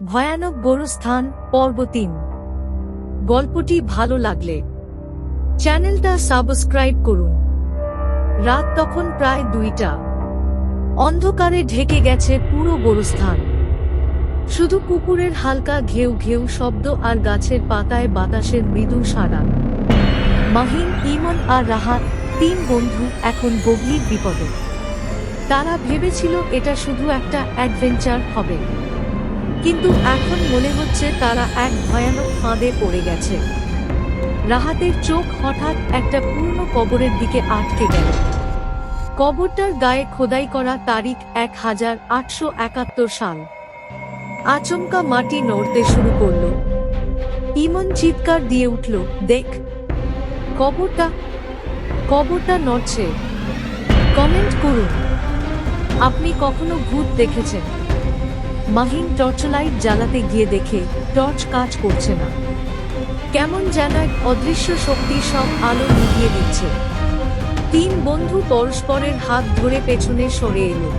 ভয়ানক গোরস্থান পর্ব তিন গল্পটি ভালো লাগলে চ্যানেলটা সাবস্ক্রাইব করুন। রাত তখন প্রায় দুইটা। অন্ধকারে ঢেকে গেছে পুরো গোরস্থান শুধু কুকুরের হালকা ঘেউ ঘেউ শব্দ আর গাছের পাতায় বাতাসের মৃদু সাড়া মাহিন ইমন আর রাহাত তিন বন্ধু এখন গভীর বিপদে। তারা ভেবেছিল এটা শুধু একটা অ্যাডভেঞ্চার হবে। কিন্তু এখন মনে হচ্ছে তারা এক ভয়ানক ফাঁদে পড়ে গেছে। রাহাতের চোখ হঠাৎ একটা পূর্ণ কবরের দিকে আটকে গেল। কবরটার গায়ে খোদাই করা তারিখ এক হাজার আটশো একাত্তর সাল। আচমকা মাটি নড়তে শুরু করল। ইমন চিৎকার দিয়ে উঠল, দেখ, কবরটা কবরটা নড়ছে। কমেন্ট করুন। আপনি কখনো ভূত দেখেছেন? মাহিন টর্চলাইট জ্বালাতে গিয়ে দেখে টর্চ কাজ করছে না। কেমন যেন এক অদৃশ্য শক্তি সব আলো নিভিয়ে দিচ্ছে। তিন বন্ধু পরস্পরের হাত ধরে পেছনে সরে এলো।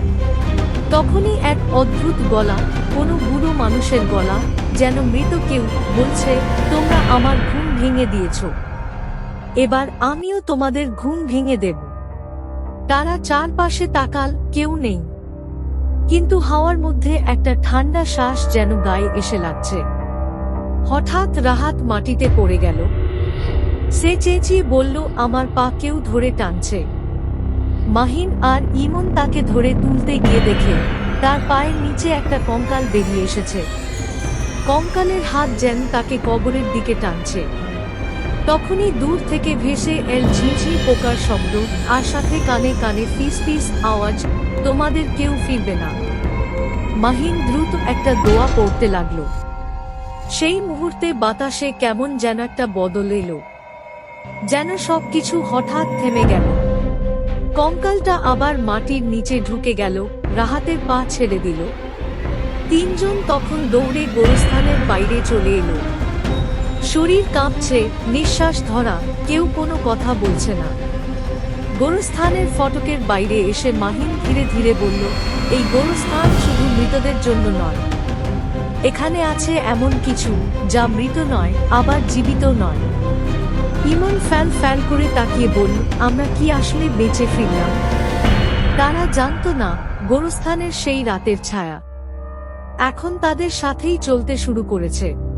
তখনই এক অদ্ভুত গলা, কোনো বুড়ো মানুষের গলা, যেন মৃত কেউ, বলছে, তোমরা আমার ঘুম ভেঙে দিয়েছ। এবার আমিও তোমাদের ঘুম ভেঙে দেব। তারা চারপাশে তাকাল, কেউ নেই। কিন্তু হাওয়ার মধ্যে একটা ঠান্ডা শ্বাস যেন গায়ে এসে লাগছে। হঠাৎ রাহাত মাটিতে পড়ে গেল। সে চেঁচিয়ে বলল, আমার পা কেউ ধরে টানছে। মাহিন আর ইমন তাকে ধরে তুলতে গিয়ে দেখে, তার পায়ের নিচে একটা কঙ্কাল বেরিয়ে এসেছে। কঙ্কালের হাত যেন তাকে কবরের দিকে টানছে। তখনই দূর থেকে ভেসে এল ঝিঝি পোকার শব্দ, আর সাথে কানে কানে ফিস ফিস আওয়াজ, তোমাদের কেউ ফিরবে না। মাহিন দ্রুত একটা দোয়া পড়তে লাগল। সেই মুহূর্তে বাতাসে কেমন যেন একটা বদল এলো। যেন সব কিছু হঠাৎ থেমে গেল। কঙ্কালটা আবার মাটির নিচে ঢুকে গেল, রাহাতের পা ছেড়ে দিল। তিনজন তখন দৌড়ে গোরস্থানের বাইরে চলে এলো। শরীর কাঁপছে, নিঃশ্বাস ধরা, কেউ কোনো কথা বলছে না। গোরস্থানের ফটকের বাইরে এসে মাহিন ধীরে ধীরে বলল, এই গোরস্থান শুধু মৃতদের জন্য নয়। এখানে আছে এমন কিছু যা মৃত নয়, আবার জীবিত নয়। ইমন ফ্যাল ফ্যাল করে তাকিয়ে বলল, আমরা কি আসলে বেঁচে ফিরলাম? তারা জানতো না গোরস্থানের সেই রাতের ছায়া। এখন তাদের সাথেই চলতে শুরু করেছে।